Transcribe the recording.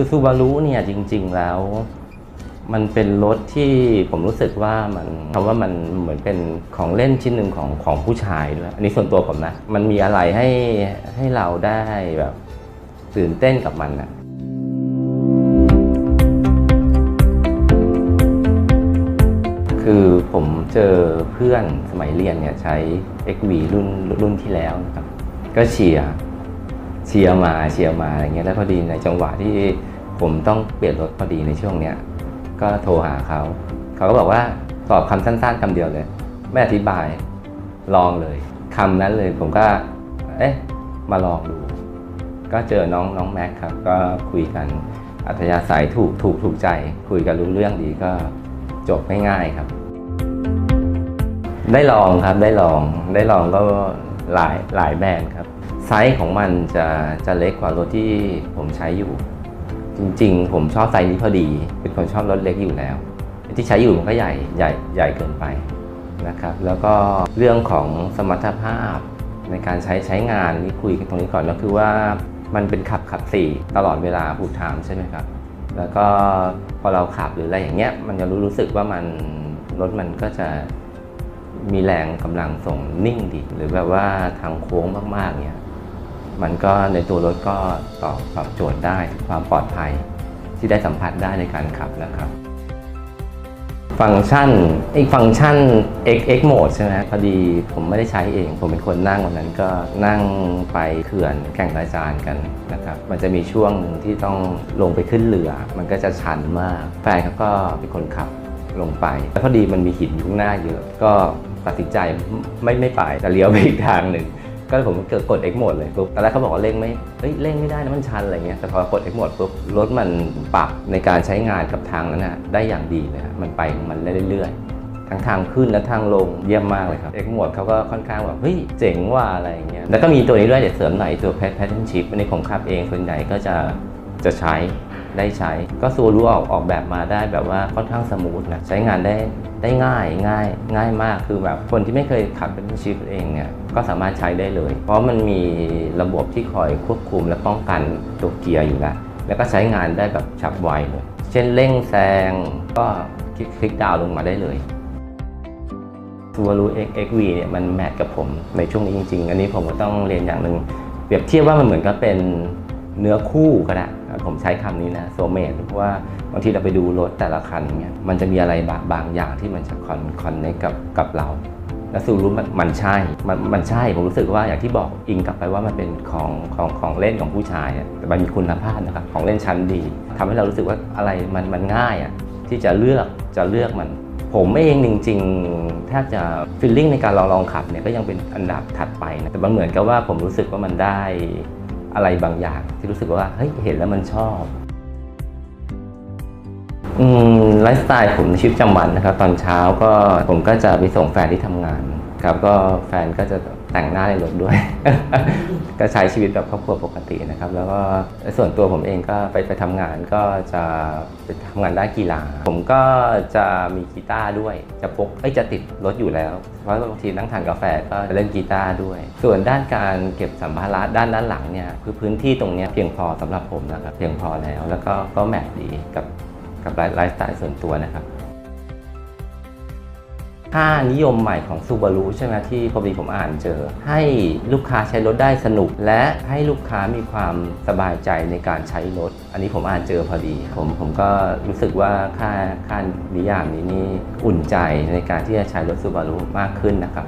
คือซูบารุเนี่ยจริง ๆแล้ว มันเป็นรถที่ผมรู้สึกว่ามันคำว่ามันเหมือนเป็นของเล่นชิ้นหนึ่งของของผู้ชายด้วยอันนี้ส่วนตัวผมนะ มันมีอะไรให้ให้เราได้แบบตื่นเต้นกับมันนะคือผมเจอเพื่อนสมัยเรียนเนี่ยใช้ XV รุ่นรุ่นที่แล้วนะครับ ก็เชียร์ เชียร์มาเชียร์มาอะไรเงี้ยแล้วพอดีในจังหวะที่ผมต้องเปลี่ยนรถพอดีในช่วงเนี้ยก็โทรหาเขาเขาก็บอกว่าตอบคำสั้นๆคำเดียวเลย ไม่อธิบายลองเลยคำนั้นเลยผมก็ เอ๊ะมาลองดู ก็เจอน้องน้องแม็กครับ ก็คุยกันอัธยาศัยถูกถูกถูกใจ คุยกันรู้เรื่องดีก็จบง่ายๆครับ ได้ลองครับได้ลองได้ลองก็ หลายหลายแบรนด์ครับ ไซส์ของมันจะจะเล็กกว่ารถที่ผมใช้อยู่ จริงๆ ผมชอบไซส์นี้พอดี เป็นคนชอบรถเล็กอยู่แล้ว ที่ใช้อยู่มันก็ใหญ่ใหญ่ใหญ่เกินไปนะครับ แล้วก็เรื่องของสมรรถภาพในการใช้ใช้งานนี่คุยกันตรงนี้ก่อนก็คือว่ามันเป็นขับขับสี่ตลอดเวลาผูกถามใช่ไหมครับ แล้วก็พอเราขับหรืออะไรอย่างเงี้ยมันจะรู้รู้สึกว่ามันรถมันก็จะ มีแรงกำลังส่งนิ่งดีหรือแบบว่าทางโค้งมากๆเนี่ยมันก็ในตัวรถก็ตอบตอบโจทย์ได้ความปลอดภัยที่ได้สัมผัสได้ในการขับนะครับ ฟังก์ชันอีกฟังก์ชัน X X Mode ใช่ไหมพอดีผมไม่ได้ใช้เอง ผมเป็นคนนั่งวันนั้นก็นั่งไปเขื่อนแก่งกระจานกันนะครับ มันจะมีช่วงหนึ่งที่ต้องลงไปขึ้นเรือ มันก็จะชันมากแฟนเขาก็เป็นคนขับลงไปแล้วพอดีมันมีหินอยู่ข้างหน้าเยอะ ก็ ตัดสินใจไม่ไม่ไปแต่เลี้ยวไปอีกทางหนึ่งก็ผมเกิดกด X Mode เลยปุ๊บตอนแรกเขาบอกว่าเร่งไม่เฮ้ยเร่งไม่ได้นะมันชันอะไรเงี้ยแต่พอกด X Mode ปุ๊บรถมันปรับในการใช้งานกับทางนั้นนะได้อย่างดีเลยฮะมันไปมันเรื่อยๆทั้งทางขึ้นและทางลงเยี่ยมมากเลยครับ X Mode เขาก็ค่อนข้างแบบเฮ้ยเจ๋งว่าอะไรเงี้ยแล้วก็มีตัวนี้ด้วยเดี๋ยวเสริมหน่อยตัว Pet Pattern Chip อันนี้ผมขับเองส่วนใหญ่ก็จะจะใช้ได้ใช้ ก็ซูรู้ออกออกแบบมาได้แบบว่าค่อนข้างสมูทนะใช้งานได้ ได้ง่ายง่ายง่ายมากคือแบบคนที่ไม่เคยขับเป็นชิปเองเนี่ยก็สามารถใช้ได้เลย เพราะมันมีระบบที่คอยควบคุมและป้องกันตัวเกียร์อยู่แล้วแล้วก็ใช้งานได้แบบฉับไวเลย เช่นเร่งแซงก็คลิกคลิกดาวน์ลงมาได้เลย Subaru X XV เนี่ยมันแมทกับผมในช่วงนี้จริง ๆ อันนี้ผมก็ต้องเรียนอย่างหนึ่งเปรียบเทียบว่ามันเหมือนกับเป็นเนื้อคู่ก็ได้ ผมใช้คำนี้นะโซเมตเพราะว่าบางทีเราไปดูรถแต่ละคันเนี่ยมันจะมีอะไรบางบางอย่างที่มันจะคอนคอนเนคกับกับเรา แล้วซูรู้มันมันใช่มันมันใช่ผมรู้สึกว่าอย่างที่บอกอิงกลับไปว่ามันเป็นของของของเล่นของผู้ชายอะแต่มันมีคุณภาพนะครับของเล่นชั้นดีทำให้เรารู้สึกว่าอะไรมันมันง่ายอะที่จะเลือกจะเลือกมันผมเองจริงๆแทบจะฟีลลิ่งในการลองลองขับเนี่ยก็ยังเป็นอันดับถัดไปนะแต่มันเหมือนกับว่าผมรู้สึกว่ามันได้ อะไรบางอย่างที่รู้สึกว่าเฮ้ยเห็นแล้วมันชอบอืมไลฟ์สไตล์ผมในชีวิตประจำวันนะครับ ตอนเช้าก็ผมก็จะไปส่งแฟนที่ทำงานครับก็แฟนก็จะ แต่งหน้าในรถด้วย ก็ใช้ชีวิตแบบครอบครัวปกตินะครับ แล้วก็ส่วนตัวผมเองก็ไปไปทำงานก็จะไปทำงานด้านกีฬา ผมก็จะมีกีตาร์ด้วย จะพกเอ้ยจะติดรถอยู่แล้ว เพราะบางทีนั่งทานกาแฟก็เล่นกีตาร์ด้วย ส่วนด้านการเก็บสัมภาระด้านด้านหลังเนี่ยคือพื้นที่ตรงนี้เพียงพอสำหรับผมนะครับเพียงพอแล้ว แล้วก็ก็แมทดีกับกับไลฟ์สไตล์ส่วนตัวนะครับ ค่านิยมใหม่ของ Subaru ใช่ไหมที่พอดีผมอ่านเจอ ให้ลูกค้าใช้รถได้สนุก และให้ลูกค้ามีความสบายใจในการใช้รถ อันนี้ผมอ่านเจอพอดี ผมผมก็รู้สึกว่าค่าค่านิยามนี้นี่อุ่นใจในการที่จะใช้รถ Subaru มากขึ้นนะครับ